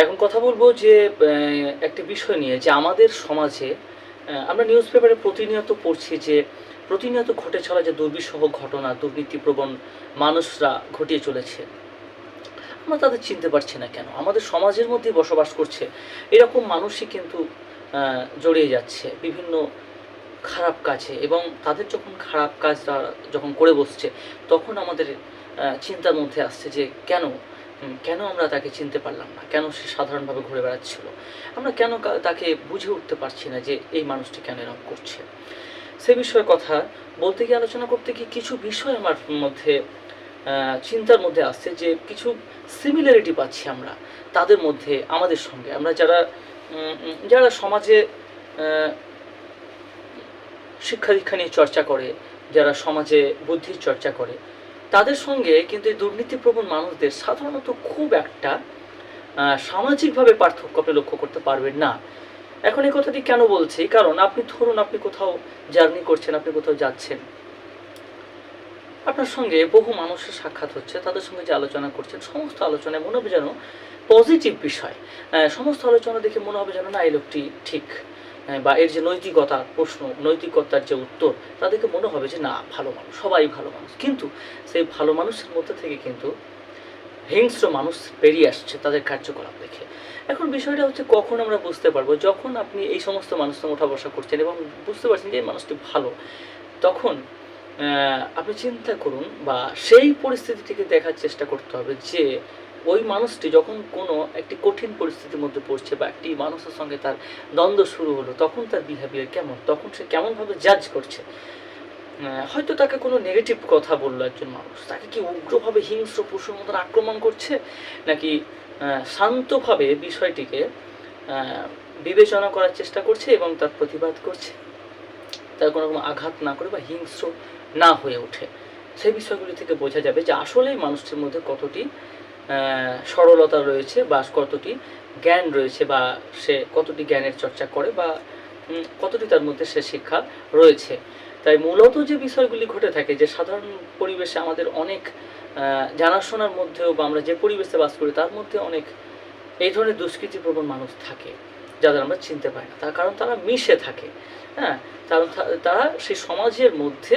এখন কথা বলব যে একটা বিষয় নিয়ে যে আমাদের সমাজে আমরা নিউজ পেপারে প্রতিনিয়ত পড়ছি যে, প্রতিনিয়ত ঘটে চলা যে দুর্বিষহ ঘটনা দুর্নীতিপ্রবণ মানুষরা ঘটিয়ে চলেছে, আমরা তাদের চিনতে পারছি না কেন? আমাদের সমাজের মধ্যে বসবাস করছে, এরকম মানুষই কিন্তু জড়িয়ে যাচ্ছে বিভিন্ন খারাপ কাজে এবং তাদের যখন খারাপ কাজ যখন করে বসছে, তখন আমাদের চিন্তার মধ্যে আসছে যে, কেন কেন আমরা তাকে চিনতে পারলাম না? কেন সে সাধারণভাবে ঘুরে বেড়াচ্ছিল? আমরা কেন তাকে বুঝে উঠতে পারছি না যে এই মানুষটি কেন এরকম করছে? সে বিষয়ে কথা বলতে গিয়ে আলোচনা করতে গিয়ে কিছু বিষয় আমার মধ্যে চিন্তার মধ্যে আসছে যে কিছু সিমিলারিটি পাচ্ছি আমরা তাদের মধ্যে, আমাদের সঙ্গে। আমরা যারা যারা সমাজে শিক্ষা দীক্ষা নিয়ে চর্চা করে, যারা সমাজে বুদ্ধির চর্চা করে তাদের সঙ্গে কিন্তু এই দুর্নীতিপ্রবণ মানুষদের সাধারণত খুব একটা সামাজিকভাবে পার্থক্য আপনি লক্ষ্য করতে পারবেন না। এখন এই কথাটি কেন বলছি? কারণ আপনি ধরুন আপনি কোথাও জার্নি করছেন, আপনি কোথাও যাচ্ছেন। আপনার সঙ্গে বহু মানুষের সাক্ষাৎ হচ্ছে, তাদের সঙ্গে যে আলোচনা করছেন, সমস্ত আলোচনায় মনে হবে যেন পজিটিভ বিষয়। সমস্ত আলোচনা দেখে মনে হবে যেন না, এই লোকটি ঠিক। বা এর যে নৈতিকতার প্রশ্ন, নৈতিকতার যে উত্তর, তাদেরকে মনে হবে যে, না, ভালো মানুষ, সবাই ভালো মানুষ। কিন্তু সেই ভালো মানুষের মধ্যে থেকে কিন্তু হিংস্র মানুষ বেরিয়ে আসছে তাদের কার্যকলাপ দেখে। এখন বিষয়টা হচ্ছে, কখন আমরা বুঝতে পারব? যখন আপনি এই সমস্ত মানুষের উঠা বসা করছেন এবং বুঝতে পারছেন যে, এই মানুষটি ভালো। তখন আপনি চিন্তা করুন বা সেই পরিস্থিতিটিকে দেখার চেষ্টা করতে হবে যে ওই মানুষটি যখন কোনো একটি কঠিন পরিস্থিতির মধ্যে পড়ছে বা একটি মানুষের সঙ্গে তার দ্বন্দ্ব শুরু হলো, তখন তার বিহেভিয়ার কেমন? তখন সে কেমনভাবে জাজ করছে? হয়তো তাকে কোনো নেগেটিভ কথা বলল একজন মানুষ। তাকে কি উগ্রভাবে হিংস্র পশুর মতন আক্রমণ করছে? নাকি শান্তভাবে বিষয়টিকে বিবেচনা করার চেষ্টা করছে এবং তার প্রতিবাদ করছে? তার কোনো রকম আঘাত না করে বা হিংস্র না হয়ে ওঠে। সেই বিষয়গুলি থেকে বোঝা যাবে যে আসলেই মানুষটির মধ্যে কতটি সরলতা রয়েছে বা কতটি জ্ঞান রয়েছে বা সে কতটি জ্ঞানের চর্চা করে বা কতটি তার মধ্যে সে শিক্ষা রয়েছে। তাই মূলত যে বিষয়গুলি ঘটে থাকে, যে সাধারণ পরিবেশে আমাদের অনেক জানাশোনার মধ্যেও বা আমরা যে পরিবেশে বাস করি, তার মধ্যে অনেক এই ধরনের দুষ্কৃতিপ্রবণ মানুষ থাকে। যাদের আমরা চিনতে পারি না। তার কারণ তারা মিশে থাকে হ্যাঁ? কারণ তারা সেই সমাজের মধ্যে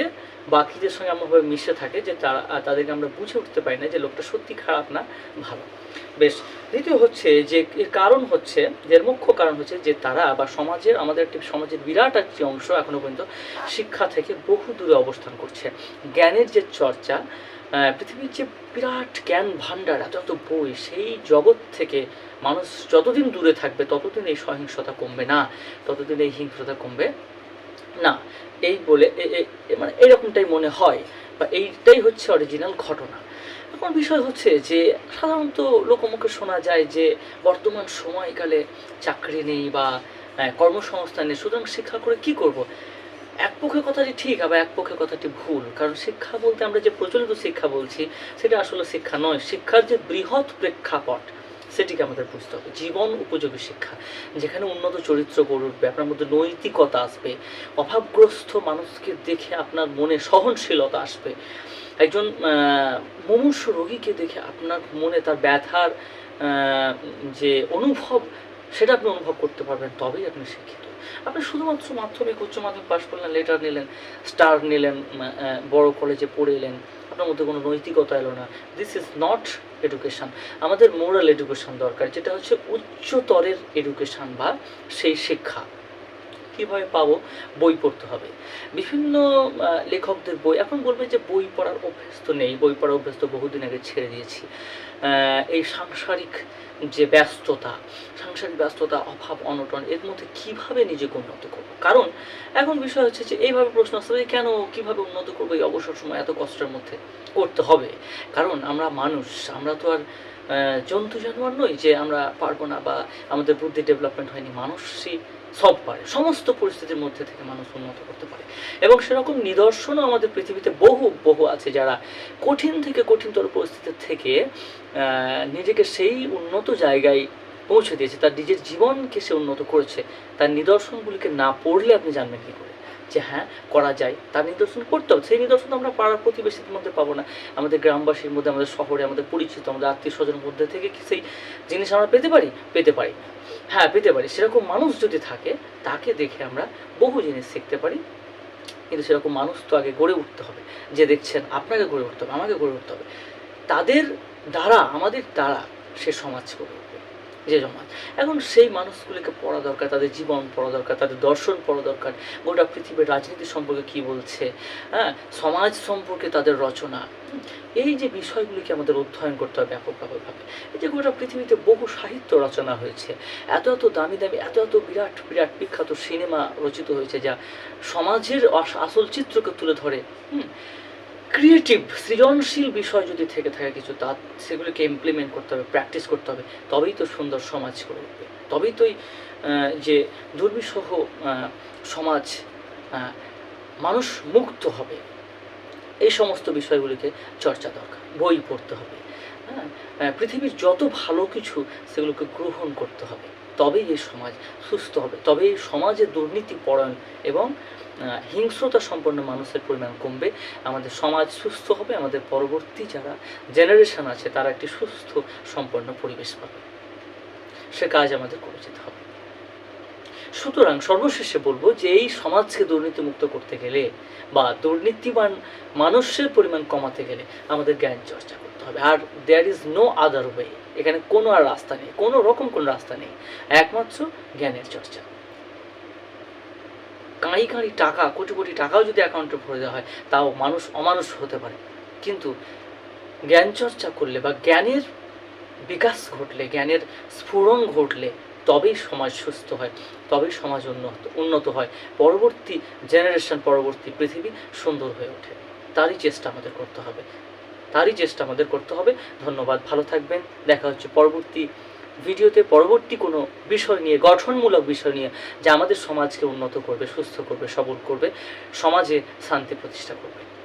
বাকিদের সঙ্গে এমনভাবে মিশে থাকে যে তারা তাদেরকে আমরা বুঝে উঠতে পারি না যে লোকটা সত্যি খারাপ না ভালো। বেশ, দ্বিতীয় হচ্ছে যে এর কারণ হচ্ছে, এর মুখ্য কারণ হচ্ছে যে তারা বা সমাজের, আমাদের একটি সমাজের বিরাট একটি অংশ এখনও পর্যন্ত শিক্ষা থেকে বহু দূরে অবস্থান করছে। জ্ঞানের যে চর্চা পৃথিবীর যে বিরাট জ্ঞান ভাণ্ডার, এত এত বই, সেই জগৎ থেকে মানুষ যতদিন দূরে থাকবে, ততদিন এই সহিংসতা কমবে না, ততদিন এই হিংসতা কমবে না। এই বলে মানে এরকমটাই মনে হয়, বা এইটাই হচ্ছে অরিজিনাল ঘটনা। এখন বিষয় হচ্ছে যে, সাধারণত লোকমুখে শোনা যায় যে, বর্তমান সময়কালে চাকরি নেই বা কর্মসংস্থান নেই, সুতরাং শিক্ষা করে কি করব? এক পক্ষে কথাটি ঠিক, আবার এক পক্ষে কথাটি ভুল। কারণ শিক্ষা বলতে আমরা যে প্রচলিত শিক্ষা বলছি, সেটা আসলে শিক্ষা নয়, শিক্ষার যে বৃহৎ প্রেক্ষাপট, সেটিকে আমাদের বুঝতে হবে। জীবন উপযোগী শিক্ষা, যেখানে উন্নত চরিত্র গড়ে উঠবে, আপনার মধ্যে নৈতিকতা আসবে, অভাবগ্রস্ত মানুষকে দেখে আপনার মনে সহনশীলতা আসবে। একজন মুমূর্ষ রোগীকে দেখে আপনার মনে তার ব্যথার যে অনুভব সেটা আপনি অনুভব করতে পারবেন, তবেই আপনি শিক্ষিত। আপনি শুধুমাত্র মাধ্যমিক, উচ্চ মাধ্যমিক পাশ করলেন লেটার নিলেন স্টার নিলেন বড় কলেজে পড়ে এলেন, আপনার মধ্যে কোনো নৈতিকতা এলো না। দিস ইজ নট এডুকেশান আমাদের মোরাল এডুকেশান দরকার, যেটা হচ্ছে উচ্চতরের এডুকেশান বা সেই শিক্ষা। কীভাবে পাবো বই পড়তে হবে। বিভিন্ন লেখকদের বই এখন বলবে যে বই পড়ার অভ্যেস তো নেই বই পড়ার অভ্যেস তো বহুদিন আগে ছেড়ে দিয়েছি। এই সাংসারিক যে ব্যস্ততা সাংসারিক ব্যস্ততা অভাব অনটন এর মধ্যে কীভাবে নিজেকে উন্নত করব? কারণ এখন বিষয় হচ্ছে যে এইভাবে প্রশ্ন আসতে পারে, কেন কীভাবে উন্নত করব এই অবসর সময় এত কষ্টের মধ্যে করতে হবে? কারণ আমরা মানুষ আমরা তো আর জন্তু জানোয়ার নই যে আমরা পারব না বা আমাদের বুদ্ধি ডেভেলপমেন্ট হয়নি, মানুষই সব পারে, সমস্ত পরিস্থিতির মধ্যে থেকে মানুষ উন্নত করতে পারে। এবং সেরকম নিদর্শনও আমাদের পৃথিবীতে বহু বহু আছে যারা কঠিন থেকে কঠিনতর পরিস্থিতি থেকে নিজেকে সেই উন্নত জায়গায় পৌঁছে দিয়েছে, তার নিজের জীবনকে সে উন্নত করেছে। তার নিদর্শনগুলিকে না পড়লে আপনি জানবেন কী করে? যে হ্যাঁ করা যায়, তার নিদর্শন করতে হবে। সেই নিদর্শন আমরা পাড়ার প্রতিবেশীদের মধ্যে পাবো না। আমাদের গ্রামবাসীর মধ্যে, আমাদের শহরে, আমাদের পরিচিত, আমাদের আত্মীয় স্বজনের মধ্যে থেকে কি সেই জিনিস আমরা পেতে পারি? পেতে পারি। হ্যাঁ পেতে পারি। সেরকম মানুষ যদি থাকে, তাকে দেখে আমরা বহু জিনিস শিখতে পারি। কিন্তু সেরকম মানুষ তো আগে গড়ে উঠতে হবে। যে দেখছেন, আপনাকে গড়ে উঠতে হবে, আমাকে গড়ে উঠতে হবে। তাদের দ্বারা, আমাদের দ্বারা সে সমাজ গড়ে যে সমাজ এখন সেই মানুষগুলিকে পড়া দরকার, তাদের জীবন পড়া দরকার, তাদের দর্শন পড়া দরকার। গোটা পৃথিবীর রাজনীতি সম্পর্কে কি বলছে? হ্যাঁ সমাজ সম্পর্কে তাদের রচনা। এই যে বিষয়গুলিকে আমাদের অধ্যয়ন করতে হবে ব্যাপকভাবে। এই যে গোটা পৃথিবীতে বহু সাহিত্য রচনা হয়েছে। এত এত দামি দামি, এত এত বিরাট বিরাট বিখ্যাত সিনেমা রচিত হয়েছে যা সমাজের আস- আসল চিত্রকে তুলে ধরে। হুম ক্রিয়েটিভ সৃজনশীল বিষয় যদি থেকে থাকে কিছু, তা সেগুলোকে ইমপ্লিমেন্ট করতে হবে প্র্যাকটিস করতে হবে। তবেই তো সুন্দর সমাজ গড়ে উঠবে। তবেই তো যে দুর্বিষহ সমাজ মানুষ মুক্ত হবে। এই সমস্ত বিষয়গুলিকে চর্চা দরকার, বই পড়তে হবে। হ্যাঁ? পৃথিবীর যত ভালো কিছু সেগুলোকে গ্রহণ করতে হবে। তবেই এই সমাজ সুস্থ হবে তবে এই সমাজে দুর্নীতি, পরায়ণ এবং হিংস্রতা সম্পন্ন মানুষের পরিমাণ কমবে। আমাদের সমাজ সুস্থ হবে, আমাদের পরবর্তী যারা জেনারেশন আছে তারা একটি সুস্থ, সম্পন্ন পরিবেশ পাবে। সে কাজ আমাদের করে যেতে হবে। সুতরাং সর্বশেষে বলব যে এই সমাজকে দুর্নীতিমুক্ত করতে গেলে বা দুর্নীতিবান মানুষের পরিমাণ কমাতে গেলে আমাদের জ্ঞান চর্চা করতে হবে। আর there is no other way এখানে কোনো আর রাস্তা নেই, কোনো রকম কোনো রাস্তা নেই। একমাত্র জ্ঞানের চর্চা। কাঁড়ি কাঁড়ি টাকা, কোটি কোটি টাকাও যদি অ্যাকাউন্টে ভরে দেওয়া হয়, তাও মানুষ অমানুষ হতে পারে। কিন্তু জ্ঞান চর্চা করলে বা জ্ঞানের বিকাশ ঘটলে, জ্ঞানের স্ফুরণ ঘটলে তবেই সমাজ সুস্থ হয়, তবেই সমাজ উন্নত উন্নত হয়। পরবর্তী জেনারেশন পরবর্তী পৃথিবী সুন্দর হয়ে ওঠে। তারই চেষ্টা আমাদের করতে হবে। তারই চেষ্টা আমাদের করতে হবে। ধন্যবাদ, ভালো থাকবেন। দেখা হচ্ছে পরবর্তী ভিডিওতে। পরবর্তী কোনো বিষয় নিয়ে, গঠনমূলক বিষয় নিয়ে যা আমাদের সমাজকে উন্নত করবে, সুস্থ করবে, সবল করবে, সমাজে শান্তি প্রতিষ্ঠা করবে।